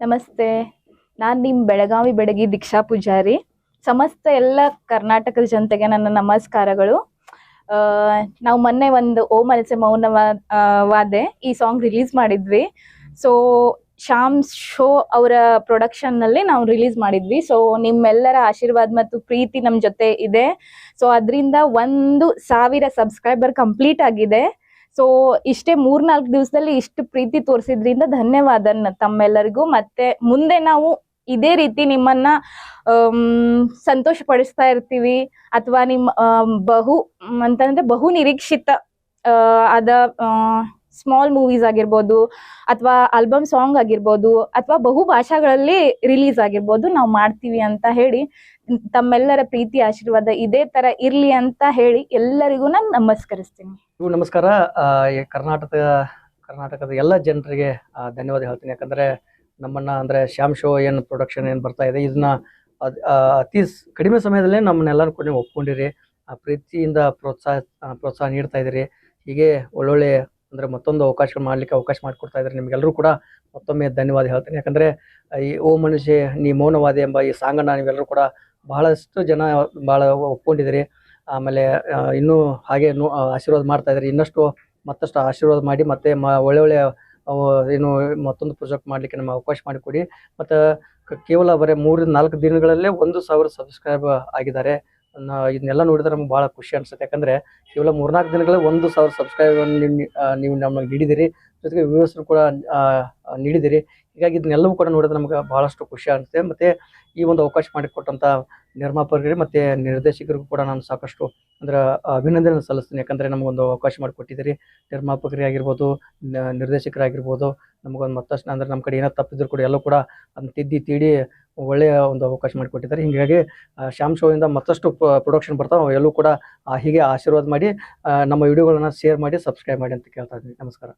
ನಮಸ್ತೆ. ನಾನು ನಿಮ್ಮ ಬೆಳಗಾವಿ ಬೆಡಗಿ ದೀಕ್ಷಾ ಪೂಜಾರಿ. ಸಮಸ್ತ ಎಲ್ಲ ಕರ್ನಾಟಕದ ಜನತೆಗೆ ನನ್ನ ನಮಸ್ಕಾರಗಳು. ನಾವು ಮೊನ್ನೆ ಒಂದು ಓ ಮನಸೆ ಮೌನವಾ ವಾದೆ ಈ ಸಾಂಗ್ ರಿಲೀಸ್ ಮಾಡಿದ್ವಿ. ಸೊ ಶ್ಯಾಮ್ ಶೋ ಅವರ ಪ್ರೊಡಕ್ಷನ್ನಲ್ಲಿ ನಾವು ರಿಲೀಸ್ ಮಾಡಿದ್ವಿ. ಸೊ ನಿಮ್ಮೆಲ್ಲರ ಆಶೀರ್ವಾದ ಮತ್ತು ಪ್ರೀತಿ ನಮ್ಮ ಜೊತೆ ಇದೆ. ಸೊ ಅದರಿಂದ ಒಂದು ಸಾವಿರ ಸಬ್ಸ್ಕ್ರೈಬರ್ ಕಂಪ್ಲೀಟ್ ಆಗಿದೆ. ಸೊ ಇಷ್ಟೇ ಮೂರ್ನಾಲ್ಕು ದಿವಸದಲ್ಲಿ ಇಷ್ಟು ಪ್ರೀತಿ ತೋರಿಸಿದ್ರಿಂದ ಧನ್ಯವಾದ ತಮ್ಮೆಲ್ಲರಿಗೂ. ಮತ್ತೆ ಮುಂದೆ ನಾವು ಇದೇ ರೀತಿ ನಿಮ್ಮನ್ನ ಸಂತೋಷ ಪಡಿಸ್ತಾ ಇರ್ತೀವಿ. ಅಥವಾ ನಿಮ್ಮ ಬಹು, ಅಂತಂದ್ರೆ ಬಹು ನಿರೀಕ್ಷಿತ ಆದ ಸ್ಮಾಲ್ ಮೂವೀಸ್ ಆಗಿರ್ಬೋದು ಅಥವಾ ಆಲ್ಬಮ್ ಸಾಂಗ್ ಆಗಿರ್ಬೋದು ಅಥವಾ ಬಹು ಭಾಷೆಗಳಲ್ಲಿ ರಿಲೀಸ್ ಆಗಿರ್ಬೋದು ನಾವು ಮಾಡ್ತೀವಿ ಅಂತ ಹೇಳಿ ತಮ್ಮೆಲ್ಲರ ಪ್ರೀತಿ ಆಶೀರ್ವಾದ ಇದೇ ತರ ಇರ್ಲಿ ಅಂತ ಹೇಳಿ ಎಲ್ಲರಿಗೂ ನಾನು ನಮಸ್ಕರಿಸ್ತೀನಿ. ನಮಸ್ಕಾರ. ಕರ್ನಾಟಕ ಕರ್ನಾಟಕದ ಎಲ್ಲ ಜನರಿಗೆ ಧನ್ಯವಾದ ಹೇಳ್ತೀನಿ. ಯಾಕಂದ್ರೆ ನಮ್ಮನ್ನ ಅಂದ್ರೆ ಶ್ಯಾಮ್ ಶೋ ಏನು ಪ್ರೊಡಕ್ಷನ್ ಏನು ಬರ್ತಾ ಇದೆ, ಇದನ್ನ ಅತಿ ಕಡಿಮೆ ಸಮಯದಲ್ಲೇ ನಮ್ಮನ್ನೆಲ್ಲರೂ ಕೂಡ ಒಪ್ಕೊಂಡಿರಿ. ಪ್ರೀತಿಯಿಂದ ಪ್ರೋತ್ಸಾಹ ಪ್ರೋತ್ಸಾಹ ನೀಡ್ತಾ ಇದ್ದೀರಿ. ಹೀಗೆ ಒಳ್ಳೊಳ್ಳೆ ಅಂದ್ರೆ ಮತ್ತೊಂದು ಅವಕಾಶಗಳು ಮಾಡಲಿಕ್ಕೆ ಅವಕಾಶ ಮಾಡಿಕೊಡ್ತಾ ಇದ್ದಾರೆ ನಿಮಗೆಲ್ಲರೂ ಕೂಡ ಮತ್ತೊಮ್ಮೆ ಧನ್ಯವಾದ ಹೇಳ್ತೀನಿ. ಯಾಕಂದರೆ ಈ ಓ ಮನುಷ್ಯ, ನೀ ಮೌನವಾದಿ ಎಂಬ ಈ ಸಾಂಗನ್ನ ನೀವೆಲ್ಲರೂ ಕೂಡ ಬಹಳಷ್ಟು ಜನ ಭಾಳ ಒಪ್ಕೊಂಡಿದ್ದೀರಿ. ಆಮೇಲೆ ಇನ್ನೂ ಹಾಗೆ ನೋ ಆಶೀರ್ವಾದ ಮಾಡ್ತಾ ಇನ್ನಷ್ಟು ಮತ್ತಷ್ಟು ಆಶೀರ್ವಾದ ಮಾಡಿ ಮತ್ತೆ ಮ, ಒಳ್ಳೆ ಒಳ್ಳೆ ಏನು ಮತ್ತೊಂದು ಪ್ರಾಜೆಕ್ಟ್ ಮಾಡಲಿಕ್ಕೆ ನಮ್ಮ ಅವಕಾಶ ಮಾಡಿಕೊಡಿ. ಮತ್ತು ಕೇವಲ ಬರೀ ಮೂರಿಂದ ನಾಲ್ಕು ದಿನಗಳಲ್ಲೇ ಒಂದು ಸಾವಿರ ಸಬ್ಸ್ಕ್ರೈಬ್ ಆಗಿದ್ದಾರೆ. ಇದನ್ನೆಲ್ಲ ನೋಡಿದ್ರೆ ನಮ್ಗೆ ಭಾಳ ಖುಷಿ ಅನ್ಸುತ್ತೆ. ಯಾಕಂದರೆ ಕೇವಲ ಮೂರ್ನಾಲ್ಕು ದಿನಗಳೇ ಒಂದು ಸಾವಿರ ಸಬ್ಸ್ಕ್ರೈಬ್ ನೀವು ನಮಗೆ ನೀಡಿದಿರಿ. ಜೊತೆಗೆ ವ್ಯೂವರ್ಸ್ ಕೂಡ ನೀಡಿದಿರಿ. ಹೀಗಾಗಿ ಇದನ್ನೆಲ್ಲವೂ ಕೂಡ ನೋಡಿದ್ರೆ ನಮ್ಗೆ ಭಾಳಷ್ಟು ಖುಷಿ ಅನಿಸುತ್ತೆ. ಮತ್ತು ಈ ಒಂದು ಅವಕಾಶ ಮಾಡಿಕೊಟ್ಟಂಥ ನಿರ್ಮಾಪಕರಿಗೆ ಮತ್ತು ನಿರ್ದೇಶಕರಿಗೂ ಕೂಡ ನಾನು ಸಾಕಷ್ಟು ಅಂದ್ರೆ ಅಭಿನಂದನೆ ಸಲ್ಲಿಸ್ತೀನಿ. ಯಾಕಂದರೆ ನಮಗೊಂದು ಅವಕಾಶ ಮಾಡಿಕೊಟ್ಟಿದ್ದೀರಿ. ನಿರ್ಮಾಪಕರೇ ಆಗಿರ್ಬೋದು ನ- ನಿರ್ದೇಶಕರಾಗಿರ್ಬೋದು, ನಮಗೊಂದು ಮತ್ತಷ್ಟು ಅಂದ್ರೆ ನಮ್ಮ ಕಡೆ ಏನೋ ತಪ್ಪಿದ್ರು ಕೂಡ ಎಲ್ಲೂ ಕೂಡ ಅದನ್ನ ತಿದ್ದಿ, ತೀಡಿ ಒಳ್ಳೆಯ ಒಂದು ಅವಕಾಶ ಮಾಡಿಕೊಟ್ಟಿದ್ದಾರೆ. ಹೀಗಾಗಿ ಶ್ಯಾಮ್ ಶೋಯಿಂದ ಮತ್ತಷ್ಟು ಪ್ರೊಡಕ್ಷನ್ ಬರ್ತಾವೆ ಎಲ್ಲೂ ಕೂಡ ಹೀಗೆ ಆಶೀರ್ವಾದ ಮಾಡಿ ನಮ್ಮ ವಿಡಿಯೋಗಳನ್ನು ಶೇರ್ ಮಾಡಿ ಸಬ್ಸ್ಕ್ರೈಬ್ ಮಾಡಿ ಅಂತ ಕೇಳ್ತಾ ಇದ್ದೀನಿ. ನಮಸ್ಕಾರ.